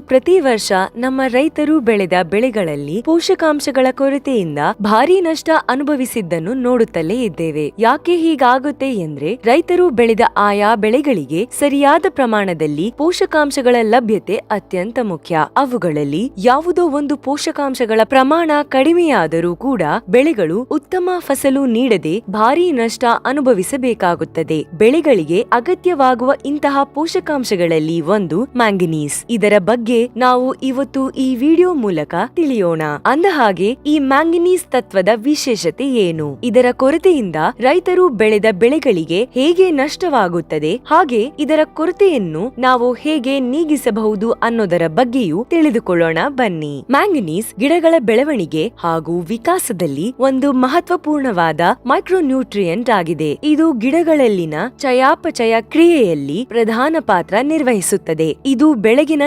ಪ್ರತಿ ವರ್ಷ ನಮ್ಮ ರೈತರು ಬೆಳೆದ ಬೆಳೆಗಳಲ್ಲಿ ಪೋಷಕಾಂಶಗಳ ಕೊರತೆಯಿಂದ ಭಾರಿ ನಷ್ಟ ಅನುಭವಿಸಿದ್ದನ್ನು ನೋಡುತ್ತಲೇ ಇದ್ದೇವೆ. ಯಾಕೆ ಹೀಗಾಗುತ್ತೆ ಎಂದ್ರೆ ರೈತರು ಬೆಳೆದ ಆಯಾ ಬೆಳೆಗಳಿಗೆ ಸರಿಯಾದ ಪ್ರಮಾಣದಲ್ಲಿ ಪೋಷಕಾಂಶಗಳ ಲಭ್ಯತೆ ಅತ್ಯಂತ ಮುಖ್ಯ. ಅವುಗಳಲ್ಲಿ ಯಾವುದೋ ಒಂದು ಪೋಷಕಾಂಶಗಳ ಪ್ರಮಾಣ ಕಡಿಮೆಯಾದರೂ ಕೂಡ ಬೆಳೆಗಳು ಉತ್ತಮ ಫಸಲು ನೀಡದೆ ಭಾರಿ ನಷ್ಟ ಅನುಭವಿಸಬೇಕಾಗುತ್ತದೆ. ಬೆಳೆಗಳಿಗೆ ಅಗತ್ಯವಾಗುವ ಇಂತಹ ಪೋಷಕಾಂಶಗಳಲ್ಲಿ ಒಂದು ಮ್ಯಾಂಗನೀಸ್. ಇದರ ಬಗ್ಗೆ ನಾವು ಇವತ್ತು ಈ ವಿಡಿಯೋ ಮೂಲಕ ತಿಳಿಯೋಣ. ಅಂದಹಾಗೆ ಈ ಮ್ಯಾಂಗನೀಸ್ ತತ್ವದ ವಿಶೇಷತೆ ಏನು? ಇದರ ಕೊರತೆಯಿಂದ ರೈತರು ಬೆಳೆದ ಬೆಳೆಗಳಿಗೆ ಹೇಗೆ ನಷ್ಟವಾಗುತ್ತದೆ? ಹಾಗೆ ಇದರ ಕೊರತೆಯನ್ನು ನಾವು ಹೇಗೆ ನೀಗಿಸಬಹುದು ಅನ್ನೋದರ ಬಗ್ಗೆಯೂ ತಿಳಿದುಕೊಳ್ಳೋಣ. ಬನ್ನಿ. ಮ್ಯಾಂಗನೀಸ್ ಗಿಡಗಳ ಬೆಳವಣಿಗೆ ಹಾಗೂ ವಿಕಾಸದಲ್ಲಿ ಒಂದು ಮಹತ್ವಪೂರ್ಣವಾದ ಮೈಕ್ರೋನ್ಯೂಟ್ರಿಯೆಂಟ್ ಆಗಿದೆ. ಇದು ಗಿಡಗಳಲ್ಲಿನ ಚಯಾಪಚಯ ಕ್ರಿಯೆಯಲ್ಲಿ ಪ್ರಧಾನ ಪಾತ್ರ ನಿರ್ವಹಿಸುತ್ತದೆ. ಇದು ಬೆಳಗಿನ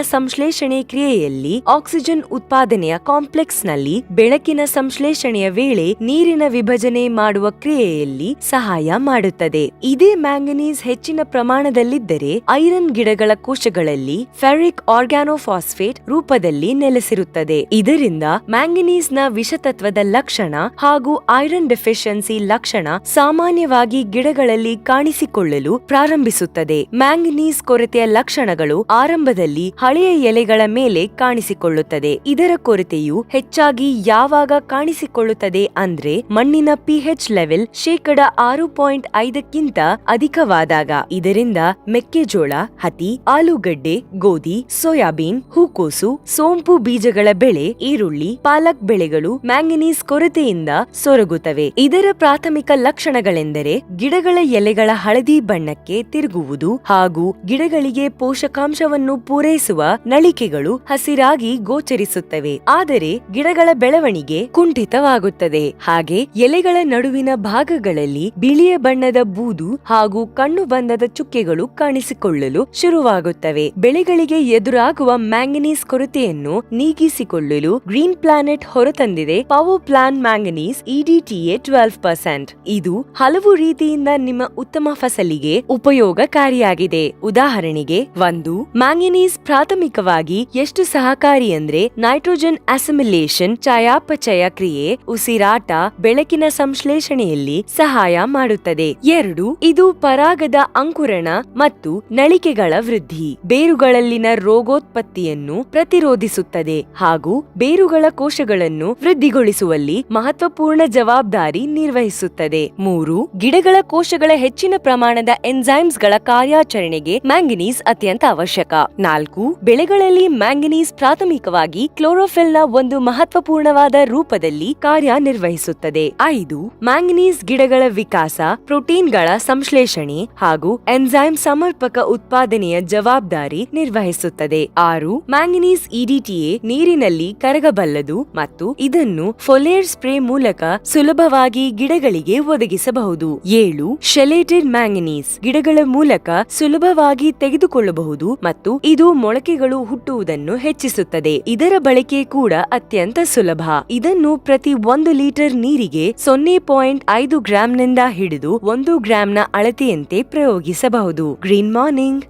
ಸಂಶ್ಲೇಷಣೆ ಕ್ರಿಯೆಯಲ್ಲಿ ಆಕ್ಸಿಜನ್ ಉತ್ಪಾದನೆಯ ಕಾಂಪ್ಲೆಕ್ಸ್ನಲ್ಲಿ ಬೆಳಕಿನ ಸಂಶ್ಲೇಷಣೆಯ ವೇಳೆ ನೀರಿನ ವಿಭಜನೆ ಮಾಡುವ ಕ್ರಿಯೆಯಲ್ಲಿ ಸಹಾಯ ಮಾಡುತ್ತದೆ. ಇದೇ ಮ್ಯಾಂಗನೀಸ್ ಹೆಚ್ಚಿನ ಪ್ರಮಾಣದಲ್ಲಿದ್ದರೆ ಐರನ್ ಗಿಡಗಳ ಕೋಶಗಳಲ್ಲಿ ಫೆರಿಕ್ ಆರ್ಗ್ಯಾನೋಫಾಸ್ಫೇಟ್ ರೂಪದಲ್ಲಿ ನೆಲೆಸಿರುತ್ತದೆ. ಇದರಿಂದ ಮ್ಯಾಂಗನೀಸ್ನ ವಿಷತತ್ವದ ಲಕ್ಷಣ ಹಾಗೂ ಐರನ್ ಡೆಫಿಷಿಯನ್ಸಿ ಲಕ್ಷಣ ಸಾಮಾನ್ಯವಾಗಿ ಗಿಡಗಳಲ್ಲಿ ಕಾಣಿಸಿಕೊಳ್ಳಲು ಪ್ರಾರಂಭಿಸುತ್ತದೆ. ಮ್ಯಾಂಗನೀಸ್ ಕೊರತೆಯ ಲಕ್ಷಣಗಳು ಆರಂಭದಲ್ಲಿ ಹಳೆಯ ಎಲೆಗಳ ಮೇಲೆ ಕಾಣಿಸಿಕೊಳ್ಳುತ್ತದೆ. ಇದರ ಕೊರತೆಯು ಹೆಚ್ಚಾಗಿ ಯಾವಾಗ ಕಾಣಿಸಿಕೊಳ್ಳುತ್ತದೆ ಅಂದ್ರೆ ಮಣ್ಣಿನ ಪಿಹೆಚ್ ಲೆವೆಲ್ ಶೇಕಡ ಆರು ಪಾಯಿಂಟ್ ಐದಕ್ಕಿಂತ ಅಧಿಕವಾದಾಗ. ಇದರಿಂದ ಮೆಕ್ಕೆಜೋಳ ಹತ್ತಿ ಆಲೂಗಡ್ಡೆ, ಗೋಧಿ, ಸೋಯಾಬೀನ್, ಹೂಕೋಸು, ಸೋಂಪು ಬೀಜಗಳ ಬೆಳೆ, ಈರುಳ್ಳಿ, ಪಾಲಕ್ ಬೆಳೆಗಳು ಮ್ಯಾಂಗನೀಸ್ ಕೊರತೆಯಿಂದ ಸೊರಗುತ್ತವೆ. ಇದರ ಪ್ರಾಥಮಿಕ ಲಕ್ಷಣಗಳೆಂದರೆ ಗಿಡಗಳ ಎಲೆಗಳ ಹಳದಿ ಬಣ್ಣಕ್ಕೆ ತಿರುಗುವುದು ಹಾಗೂ ಗಿಡಗಳಿಗೆ ಪೋಷಕಾಂಶವನ್ನು ಪೂರೈಸುವ ನಳಿಕೆಗಳು ಹಸಿರಾಗಿ ಗೋಚರಿಸುತ್ತವೆ, ಆದರೆ ಗಿಡಗಳ ಬೆಳವಣಿಗೆ ಕುಂಠಿತವಾಗುತ್ತದೆ. ಹಾಗೆ ಎಲೆಗಳ ನಡುವಿನ ಭಾಗಗಳಲ್ಲಿ ಬಿಳಿಯ ಬಣ್ಣದ ಬೂದು ಹಾಗೂ ಕಣ್ಣು ಬಂಧದ ಚುಕ್ಕೆಗಳು ಕಾಣಿಸಿಕೊಳ್ಳಲು ಶುರುವಾಗುತ್ತವೆ. ಬೆಳೆಗಳಿಗೆ ಎದುರಾಗುವ ಮ್ಯಾಂಗನೀಸ್ ಕೊರತೆಯನ್ನು ನೀಗಿಸಿಕೊಳ್ಳಲು ಗ್ರೀನ್ ಪ್ಲಾನೆಟ್ ಹೊರತಂದಿದೆ. Power plan manganese EDTA twelve percent. ಇದು ಹಲವು ರೀತಿಯಿಂದ ನಿಮ್ಮ ಉತ್ತಮ ಫಸಲಿಗೆ ಉಪಯೋಗಕಾರಿಯಾಗಿದೆ. ಉದಾಹರಣೆಗೆ, ಒಂದು ಮ್ಯಾಂಗನೀಸ್ ಪ್ರಾಥಮಿಕವಾಗಿ ಎಷ್ಟು ಸಹಕಾರಿ ಅಂದ್ರೆ ನೈಟ್ರೋಜನ್ ಅಸಿಮಿಲೇಷನ್ ಚಯಾಪಚಯ ಕ್ರಿಯೆ, ಉಸಿರಾಟ, ಬೆಳಕಿನ ಸಂಶ್ಲೇಷಣೆಯಲ್ಲಿ ಸಹಾಯ ಮಾಡುತ್ತದೆ. ಎರಡು, ಇದು ಪರಾಗದ ಅಂಕುರಣ ಮತ್ತು ನಳಿಕೆಗಳ ವೃದ್ಧಿ. ಬೇರುಗಳಲ್ಲಿನ ರೋಗೋತ್ಪತ್ತಿಯನ್ನು ಪ್ರತಿರೋಧಿಸುತ್ತದೆ ಹಾಗೂ ಬೇರುಗಳ ಕೋಶಗಳನ್ನು ವೃದ್ಧಿಗೊಳಿಸುವಲ್ಲಿ ಮಹತ್ವಪೂರ್ಣ ಜವಾಬ್ದಾರಿ ನಿರ್ವಹಿಸುತ್ತದೆ. ಮೂರು, ಗಿಡಗಳ ಕೋಶಗಳ ಹೆಚ್ಚಿನ ಪ್ರಮಾಣದ ಎನ್ಸೈಮ್ಸ್ಗಳ ಕಾರ್ಯಾಚರಣೆಗೆ ಮ್ಯಾಂಗನೀಸ್ ಅತ್ಯಂತ ಅವಶ್ಯಕ. ನಾಲ್ಕು ಬೆಳೆಗಳಲ್ಲಿ ಮ್ಯಾಂಗನೀಸ್ ಪ್ರಾಥಮಿಕವಾಗಿ ಕ್ಲೋರೋಫಿಲ್ನ ಒಂದು ಮಹತ್ವಪೂರ್ಣವಾದ ರೂಪದಲ್ಲಿ ಕಾರ್ಯನಿರ್ವಹಿಸುತ್ತದೆ. ಐದು, ಮ್ಯಾಂಗನೀಸ್ ಗಿಡಗಳ ವಿಕಾಸ, ಪ್ರೋಟೀನ್ಗಳ ಸಂಶ್ಲೇಷಣೆ ಹಾಗೂ ಎನ್ಸೈಮ್ ಸಮರ್ಪಕ ಉತ್ಪಾದನೆಯ ಜವಾಬ್ದಾರಿ ನಿರ್ವಹಿಸುತ್ತದೆ. ಆರು, ಮ್ಯಾಂಗನೀಸ್ ಇಡಿಟಿಎ ನೀರಿನಲ್ಲಿ ಕರಗಬಲ್ಲದು ಮತ್ತು ಇದನ್ನು ಫೊಲೇರ್ ಸ್ಪ್ರೇ ಮೂಲಕ ಸುಲಭವಾಗಿ ಗಿಡಗಳಿಗೆ ಒದಗಿಸಬಹುದು. ಏಳು, ಶೆಲೇಟೆಡ್ ಮ್ಯಾಂಗನೀಸ್ ಗಿಡಗಳ ಮೂಲಕ ಸುಲಭವಾಗಿ ತೆಗೆದುಕೊಳ್ಳಬಹುದು ಮತ್ತು ಇದು ಮೊಳಕೆಗಳು ಹುಟ್ಟುವುದನ್ನು ಹೆಚ್ಚಿಸುತ್ತದೆ. ಇದರ ಬಳಕೆ ಕೂಡ ಅತ್ಯಂತ ಸುಲಭ. ಇದನ್ನು ಪ್ರತಿ ಒಂದು ಲೀಟರ್ ನೀರಿಗೆ ಸೊನ್ನೆ ಪಾಯಿಂಟ್ ಐದು ಗ್ರಾಂನಿಂದ ಹಿಡಿದು ಒಂದು ಗ್ರಾಂನ ಅಳತೆಯಂತೆ ಪ್ರಯೋಗಿಸಬಹುದು. Green morning.